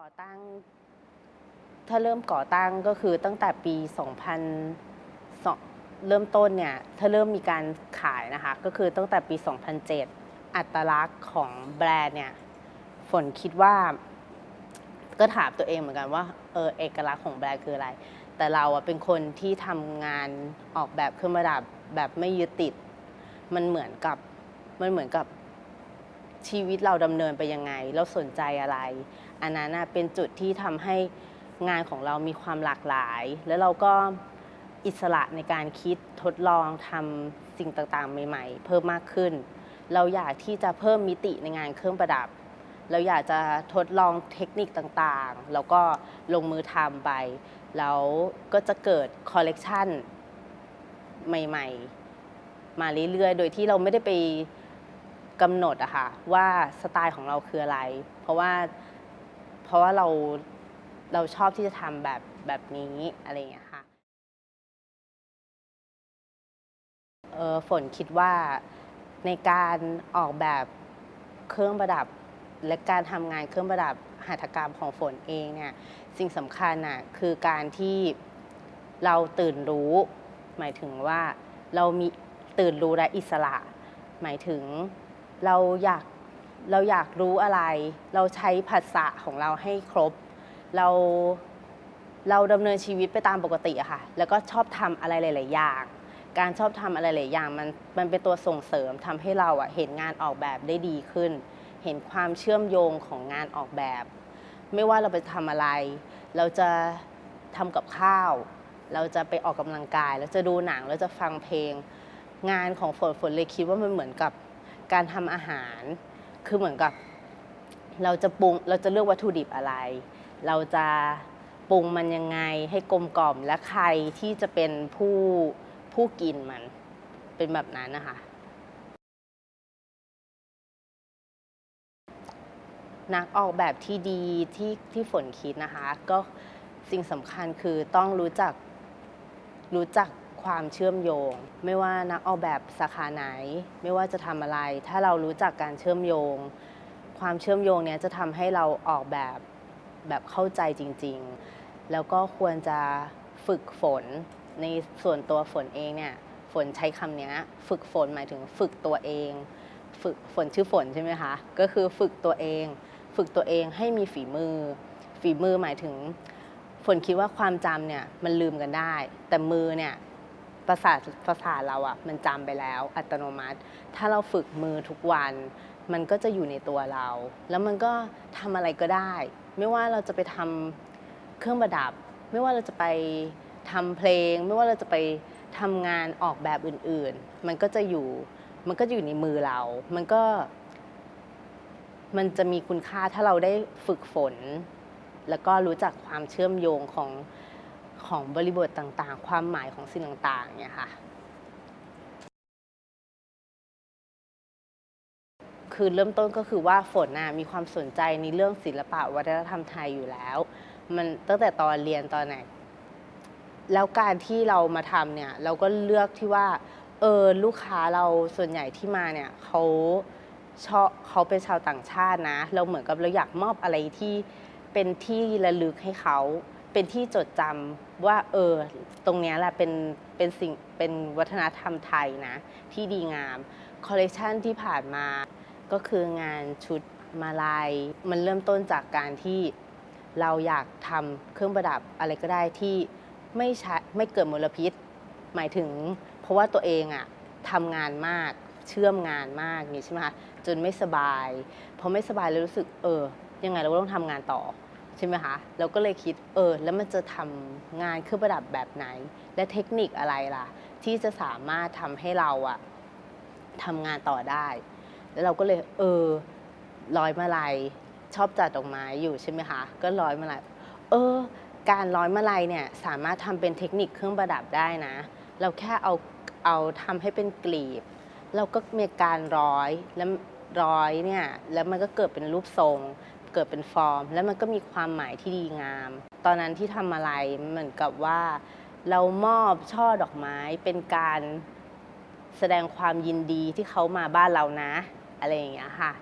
ก่อตั้ง ถ้าเริ่มก่อตั้งก็คือตั้งแต่ปี 2000สองเริ่มต้นเนี่ย ถ้าเริ่มมีการขายนะคะ ก็คือตั้งแต่ปี 2007 อัตลักษณ์ของแบรนด์เนี่ย ฝนคิดว่า ก็ถามตัวเองเหมือนกันว่า เออ เอกลักษณ์ของแบรนด์คืออะไร แต่เราอะเป็นคนที่ทำงานออกแบบเครื่องประดับแบบไม่ยึดติด มันเหมือนกับ มันเหมือนกับ ชีวิตเราดำเนินไปยังไง เราสนใจอะไร อันนั้นนะเป็นจุดที่ทำให้งานของเรามีความหลากหลาย แล้วเราก็อิสระในการคิดทดลองทำสิ่งต่างๆ ใหม่ ๆ เพิ่มมากขึ้น เราอยากที่จะเพิ่มมิติในงานเครื่องประดับ เราอยากจะทดลองเทคนิคต่างๆ แล้วก็ลงมือทำไป แล้วก็จะเกิดคอลเลกชันใหม่ ๆ มาเรื่อยๆ โดยที่เราไม่ได้ไป กำหนดอะค่ะว่าสไตล์ของเราคืออะไร เพราะว่าเพราะว่าเราเราชอบที่จะทำแบบแบบนี้อะไรอย่างเงี้ยค่ะเออฝนคิดว่าในการออกแบบเครื่องประดับ และการทำงานเครื่องประดับหัตถกรรมของฝนเองเนี่ยสิ่งสำคัญน่ะคือการที่เราตื่นรู้ หมายถึงว่าเรามีตื่นรู้และอิสระ หมายถึง เราอยากเราอยากรู้อะไร เราใช้ภาษาของเราให้ครบ เราเราดำเนินชีวิตไปตามปกติอะค่ะ แล้วก็ชอบทำอะไรหลาย ๆ อย่าง การชอบทำอะไรหลายอย่างมันมันเป็นตัวส่งเสริมทำให้เราอะเห็นงานออกแบบได้ดีขึ้น เห็นความเชื่อมโยงของงานออกแบบ ไม่ว่าเราไปทำอะไร เราจะทำกับข้าว เราจะไปออกกำลังกาย เราจะดูหนัง เราจะฟังเพลง งานของฝนฝนเลยคิดว่ามันเหมือนกับ การทำอาหาร คือเหมือนกับ เราจะปรุงเราจะเลือกวัตถุดิบอะไร เราจะปรุงมันยังไงให้กลมกล่อมและใครที่จะเป็นผู้ผู้กินมันเป็นแบบนั้นนะคะนักออกแบบที่ดีที่ที่ฝนคิดนะคะ ก็สิ่งสำคัญคือต้องรู้จักรู้จัก ความเชื่อมโยง ไม่ว่านักออกแบบสาขาไหน ไม่ว่าจะทำอะไร ถ้าเรารู้จักการเชื่อมโยง ความเชื่อมโยงเนี้ยจะทำให้เราออกแบบแบบเข้าใจจริง ๆ แล้วก็ควรจะฝึกฝนในส่วนตัวฝนเองเนี่ยฝนใช้คำเนี้ยฝึกฝนหมายถึงฝึกตัวเอง ฝึกฝนชื่อฝนใช่ไหมคะ ก็คือฝึกตัวเอง ฝึกตัวเองให้มีฝีมือ ฝีมือหมายถึง ฝนคิดว่าความจำเนี่ยมันลืมกันได้ แต่มือเนี่ย ประสาทประสาทเราอะมันจำไปแล้วอัตโนมัติ ถ้าเราฝึกมือทุกวัน มันก็จะอยู่ในตัวเรา แล้วมันก็ทำอะไรก็ได้ ไม่ว่าเราจะไปทำเครื่องประดับ ไม่ว่าเราจะไปทำเพลง ไม่ว่าเราจะไปทำงานออกแบบอื่นๆ มันก็จะอยู่มันก็อยู่ในมือเรา มันก็ มันจะมีคุณค่าถ้าเราได้ฝึกฝน แล้วก็รู้จักความเชื่อมโยงของ ของบริบทต่างๆ ความหมายของสิ่งต่างๆเนี่ยค่ะ คือเริ่มต้นก็คือว่าฝนน่ะมีความสนใจในเรื่องศิลปะวัฒนธรรมไทยอยู่แล้ว มันตั้งแต่ตอนเรียนตอนไหน แล้วการที่เรามาทำเนี่ย เราก็เลือกที่ว่าเออลูกค้าเราส่วนใหญ่ที่มาเนี่ยเขาชอบเขาเป็นชาวต่างชาตินะ เราเหมือนกับเราอยากมอบอะไรที่เป็นที่ระลึกให้เขา เป็นที่จดจำว่าเออตรงนี้แหละเป็นเป็นสิ่งเป็นวัฒนธรรมไทยนะที่ดีงามคอลเลคชันที่ผ่านมาก็คืองานชุดมาลาย มันเริ่มต้นจากการที่เราอยากทำเครื่องประดับอะไรก็ได้ที่ไม่ใช้ไม่เกิดมลพิษ หมายถึง เพราะว่าตัวเองอะทำงานมากเชื่อมงานมากนี่ใช่ไหมคะจนไม่สบายพอไม่สบายแล้วรู้สึกเออยังไงเราก็ต้องทำงานต่อ ใช่ไหมคะ เราก็เลยคิดเออแล้วมันจะทำงานเครื่องประดับแบบไหน และเทคนิคอะไรล่ะ ที่จะสามารถทำให้เราอะทำงานต่อได้ แล้วเราก็เลยเออร้อยมาลัยชอบจัดดอกไม้อยู่ใช่ไหมคะ ก็ร้อยมาลัยเออ การร้อยมาลัยเนี่ยสามารถทำเป็นเทคนิคเครื่องประดับได้นะ เราแค่เอาเอาทำให้เป็นกลีบ เราก็มีการร้อยแล้วร้อยเนี่ยแล้วมันก็เกิดเป็นรูปทรง เกิดเป็นฟอร์ม แล้วมันก็มีความหมายที่ดีงาม ตอนนั้นที่ทำอะไรเหมือนกับว่า เรามอบช่อดอกไม้เป็นการแสดงความยินดีที่เขามาบ้านเรานะ อะไรอย่างเงี้ยค่ะ